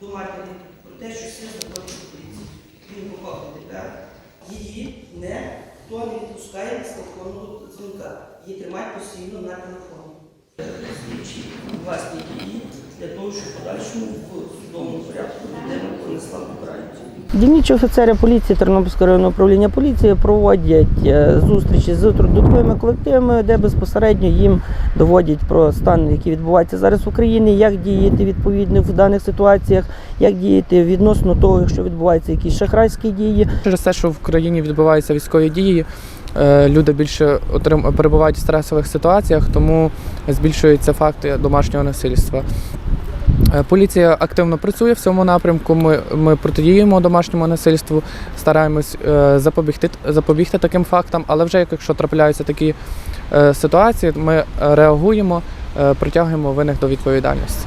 до матері про те, що син знаходиться в поліції. Він попав в ДТП. Її ніхто не відпускає з телефонного дзвінка. Її тримають постійно на телефоні. Власні дії для того, щоб подальшому в судовому порядку людина понесла покарання. Дільничі офіцери поліції Тернопільського районного управління поліції проводять е, зустрічі з трудовими колективами, де безпосередньо їм доводять про стан, який відбувається зараз в Україні, як діяти відповідно в даних ситуаціях, як діяти відносно того, якщо відбуваються якісь шахрайські дії. Через те, що в країні відбуваються військові дії, е, люди більше перебувають в стресових ситуаціях, тому збільшуються факти домашнього насильства. Е, Поліція активно працює в цьому напрямку. Ми, ми протидіємо домашньому насильству, стараємось е, запобігти, запобігти таким фактам, але вже якщо трапляються такі е, ситуації, ми реагуємо, притягуємо винних до відповідальності.